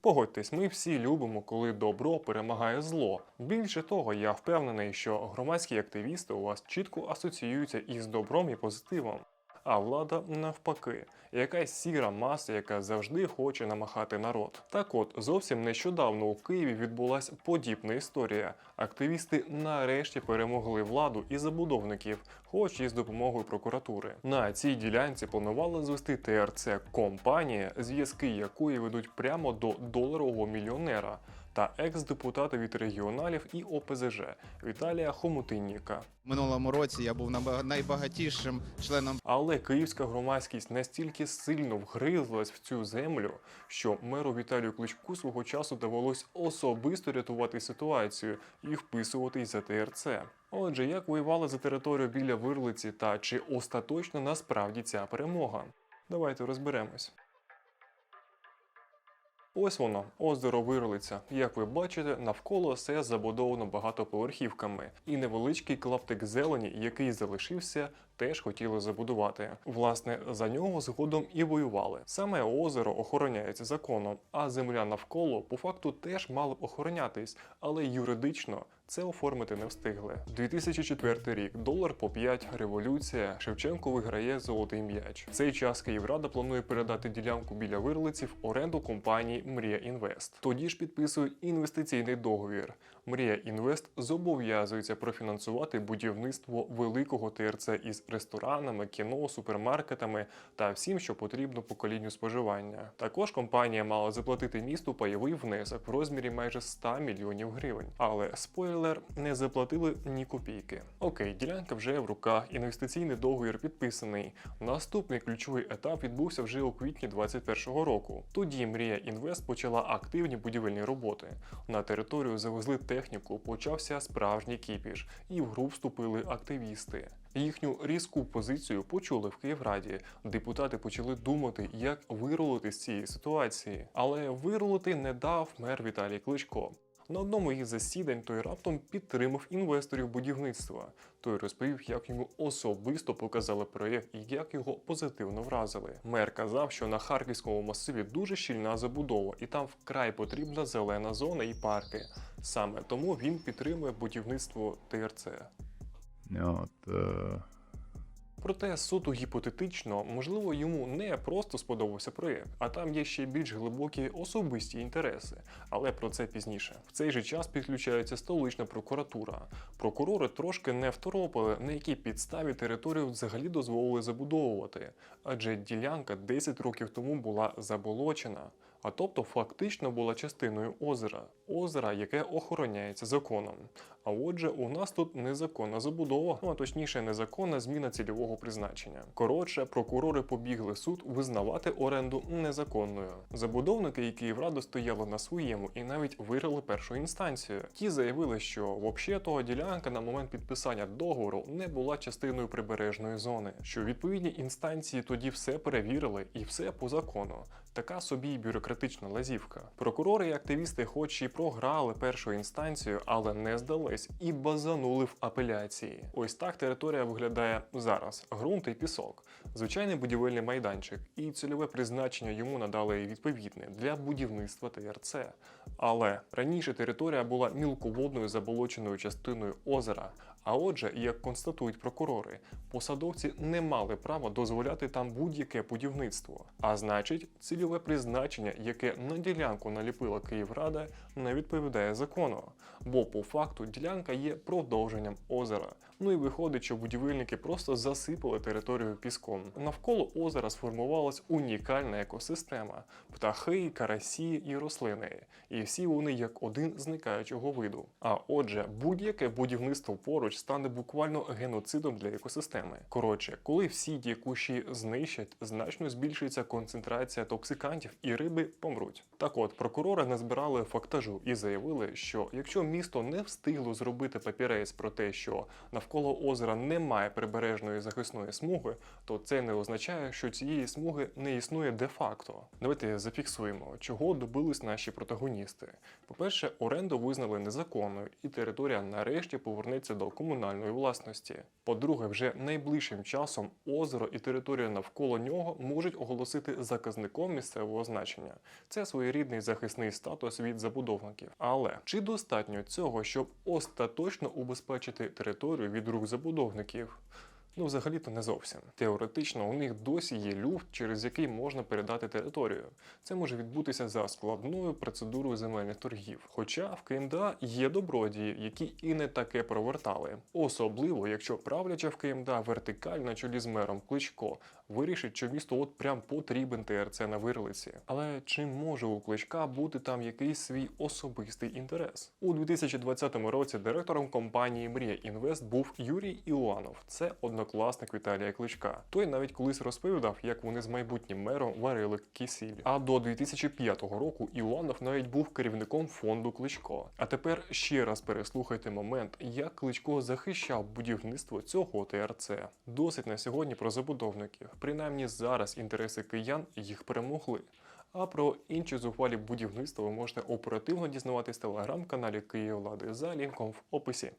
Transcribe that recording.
Погодьтесь, ми всі любимо, коли добро перемагає зло. Більше того, я впевнений, що громадські активісти у вас чітко асоціюються із добром і позитивом. А влада навпаки, якась сіра маса, яка завжди хоче намахати народ. Так от, зовсім нещодавно у Києві відбулася подібна історія. Активісти нарешті перемогли владу і забудовників, хоч і з допомогою прокуратури. На цій ділянці планували звести ТРЦ компанія, зв'язки якої ведуть прямо до доларового мільйонера та екс-депутата від регіоналів і ОПЗЖ Віталія Хомутинніка. Минулому році я був найбагатішим членом Але київська громадськість настільки сильно вгризлась в цю землю, що меру Віталію Кличку свого часу довелось особисто рятувати ситуацію і вписуватись за ТРЦ. Отже, як воювали за територію біля Вирлиці та чи остаточно насправді ця перемога? Давайте розберемось. Ось воно, озеро Вирлиця. Як ви бачите, навколо все забудовано багатоповерхівками, і невеличкий клаптик зелені, який залишився, теж хотіли забудувати. Власне, за нього згодом і воювали. Саме озеро охороняється законом, а земля навколо по факту теж мала б охоронятись, але юридично це оформити не встигли. 2004 рік, долар по 5, революція. Шевченко виграє золотий м'яч. В цей час Київрада планує передати ділянку біля вирлиці в оренду компанії Мрія Інвест. Тоді ж підписують інвестиційний договір. Мрія Інвест зобов'язується профінансувати будівництво великого ТРЦ із ресторанами, кіно, супермаркетами та всім, що потрібно поколінню споживання. Також компанія мала заплатити місту пайовий внесок в розмірі майже 100 мільйонів гривень. Але спойлер не заплатили ні копійки. Окей, ділянка вже в руках, інвестиційний договір підписаний. Наступний ключовий етап відбувся вже у квітні 2021 року. Тоді Мрія Інвест почала активні будівельні роботи. На територію завезли техніку, почався справжній кіпіш, і в гру вступили активісти. Їхню різку позицію почули в Київраді. Депутати почали думати, як вирулити з цієї ситуації. Але вирулити не дав мер Віталій Кличко. На одному із засідань той раптом підтримав інвесторів будівництва. Той розповів, як йому особисто показали проєкт і як його позитивно вразили. Мер казав, що на харківському масиві дуже щільна забудова, і там вкрай потрібна зелена зона і парки. Саме тому він підтримує будівництво ТРЦ. От, е, Проте суто гіпотетично, можливо, йому не просто сподобався проєкт, а там є ще більш глибокі особисті інтереси. Але про це пізніше. В цей же час підключається столична прокуратура. Прокурори трошки не второпали, на якій підставі територію взагалі дозволили забудовувати, адже ділянка 10 років тому була заболочена. А тобто фактично була частиною озера, озера, яке охороняється законом. А отже, у нас тут незаконна забудова, ну а точніше, незаконна зміна цільового призначення. Коротше, прокурори побігли суд визнавати оренду незаконною. Забудовники, які Київрада стояли на своєму і навіть виграли першу інстанцію. Ті заявили, що взагалі того ділянка на момент підписання договору не була частиною прибережної зони, що відповідні інстанції тоді все перевірили і все по закону. Така собі й бюрократична лазівка. Прокурори і активісти, хоч і програли першу інстанцію, але не здались і базанули в апеляції. Ось так територія виглядає зараз: ґрунт і пісок, звичайний будівельний майданчик, і цільове призначення йому надали відповідне для будівництва ТРЦ. Але раніше територія була мілководною заболоченою частиною озера. А отже, як констатують прокурори, посадовці не мали права дозволяти там будь-яке будівництво. А значить, цільове призначення, яке на ділянку наліпила Київрада, не відповідає закону. Бо по факту ділянка є продовженням озера. Ну і виходить, що будівельники просто засипали територію піском. Навколо озера сформувалась унікальна екосистема: птахи, карасі і рослини. І всі вони як один зникаючого виду. А отже, будь-яке будівництво поруч стане буквально геноцидом для екосистеми. Коротше, коли всі ті кущі знищать, значно збільшується концентрація токсикантів і риби помруть. Так от, прокурори назбирали фактажу і заявили, що якщо місто не встигло зробити папірець про те, що навколо озера немає прибережної захисної смуги, то це не означає, що цієї смуги не існує де-факто. Давайте зафіксуємо, чого добились наші протагоністи. По-перше, оренду визнали незаконною, і територія нарешті повернеться до комунальної власності. По-друге, вже найближчим часом озеро і територія навколо нього можуть оголосити заказником місцевого значення. Це своєрідний захисний статус від забудовників. Але чи достатньо цього, щоб остаточно убезпечити територію від рук забудовників? Ну, взагалі-то не зовсім. Теоретично у них досі є люфт, через який можна передати територію. Це може відбутися за складною процедурою земельних торгів. Хоча в КМДА є добродії, які і не таке провертали. Особливо, якщо правляча в КМДА вертикаль на чолі з мером Кличко вирішить, що місту от прям потрібен ТРЦ на вирлиці. Але чи може у Кличка бути там якийсь свій особистий інтерес? У 2020 році директором компанії Мрія Інвест був Юрій Іоанов. Це однокласник Віталія Кличка. Той навіть колись розповідав, як вони з майбутнім мером варили кисіль. А до 2005 року Іоанов навіть був керівником фонду Кличко. А тепер ще раз переслухайте момент, як Кличко захищав будівництво цього ТРЦ. Досить на сьогодні про забудовників. Принаймні зараз інтереси киян їх перемогли. А про інші зухвалі будівництва ви можете оперативно дізнаватись в телеграм-каналі Київлади за лінком в описі.